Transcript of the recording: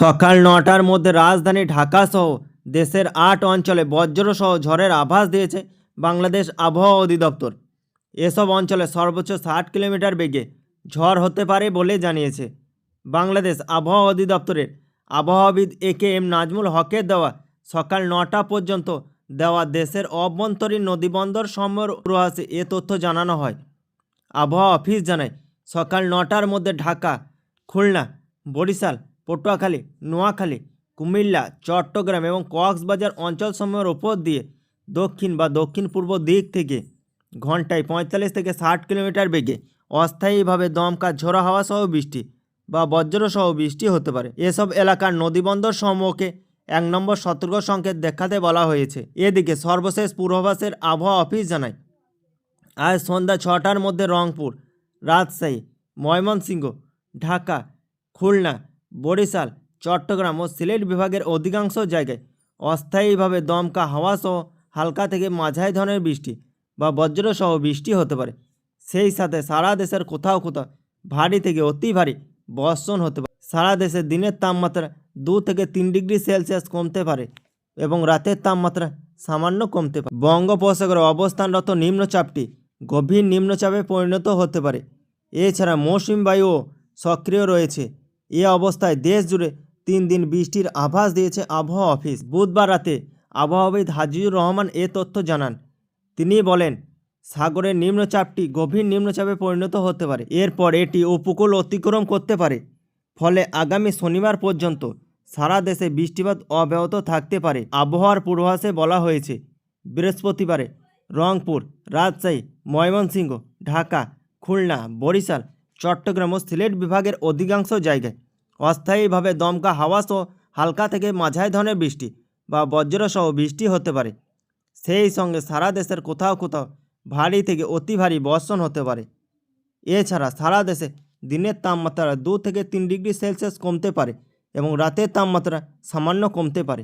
সকাল নটার মধ্যে রাজধানী ঢাকা সহ দেশের আট অঞ্চলে বজ্রসহ ঝড়ের আভাস দিয়েছে বাংলাদেশ আবহাওয়া অধিদপ্তর। এসব অঞ্চলে সর্বোচ্চ ষাট কিলোমিটার বেগে ঝড় হতে পারে বলে জানিয়েছে বাংলাদেশ আবহাওয়া অধিদপ্তরের। আবহাওয়াবিদ এ কে এম নাজমুল হকের দেওয়া সকাল নটা পর্যন্ত দেওয়া দেশের অভ্যন্তরীণ নদীবন্দর সমূহের পূর্বাভাসে এ তথ্য জানানো হয়। আবহাওয়া অফিস জানায়, সকাল নটার মধ্যে ঢাকা, খুলনা, বরিশাল পটুয়াখালী, নোয়াখালী, কুমিল্লা, চট্টগ্রাম এবং কক্সবাজার অঞ্চলসমূহের ওপর দিয়ে দক্ষিণ বা দক্ষিণ পূর্ব দিক থেকে ঘন্টায় পঁয়তাল্লিশ থেকে ষাট কিলোমিটার বেগে অস্থায়ীভাবে দমকা ঝোড়ো হাওয়া সহ বৃষ্টি বা বজ্র সহ বৃষ্টি হতে পারে। এসব এলাকার নদীবন্দর সমূহকে এক নম্বর সতর্ক সংকেত দেখাতে বলা হয়েছে। এদিকে সর্বশেষ পূর্বাভাসের আবহাওয়া অফিস জানায়, আজ সন্ধ্যা ছটার মধ্যে রংপুর, রাজশাহী, ময়মনসিংহ, ঢাকা, খুলনা বরিশাল, চট্টগ্রাম ও সিলেট বিভাগের অধিকাংশ জায়গায় অস্থায়ীভাবে দমকা হাওয়া সহ হালকা থেকে মাঝারি ধরনের বৃষ্টি বা বজ্রসহ বৃষ্টি হতে পারে। সেই সাথে সারা দেশের কোথাও কোথাও ভারী থেকে অতি ভারী বর্ষণ হতে পারে। সারা দেশে দিনের তাপমাত্রা দু থেকে তিন ডিগ্রি সেলসিয়াস কমতে পারে এবং রাতের তাপমাত্রা সামান্য কমতে পারে। বঙ্গোপসাগরে অবস্থানরত নিম্নচাপটি গভীর নিম্নচাপে পরিণত হতে পারে। এছাড়া মৌসুমী বায়ুও সক্রিয় রয়েছে। এ অবস্থায় দেশ জুড়ে তিন দিন বৃষ্টির আভাস দিয়েছে আবহাওয়া অফিস। বুধবার রাতে আবহাওয়াবিদ হাজিজুর রহমান এ তথ্য জানান। তিনি বলেন, সাগরের নিম্নচাপটি গভীর নিম্নচাপে পরিণত হতে পারে। এরপর এটি উপকূল অতিক্রম করতে পারে। ফলে আগামী শনিবার পর্যন্ত সারা দেশে বৃষ্টিপাত অব্যাহত থাকতে পারে। আবহাওয়ার পূর্বাভাসে বলা হয়েছে, বৃহস্পতিবারে রংপুর, রাজশাহী, ময়মনসিংহ, ঢাকা, খুলনা, বরিশাল চট্টগ্রাম ও সিলেট বিভাগের অধিকাংশ জায়গায় অস্থায়ীভাবে দমকা হাওয়া সহ হালকা থেকে মাঝারি ধরনের বৃষ্টি বা বজ্রসহ বৃষ্টি হতে পারে। সেই সঙ্গে সারা দেশের কোথাও কোথাও ভারী থেকে অতি ভারী বর্ষণ হতে পারে। এছাড়া সারা দেশে দিনের তাপমাত্রা দু থেকে তিন ডিগ্রি সেলসিয়াস কমতে পারে এবং রাতের তাপমাত্রা সামান্য কমতে পারে।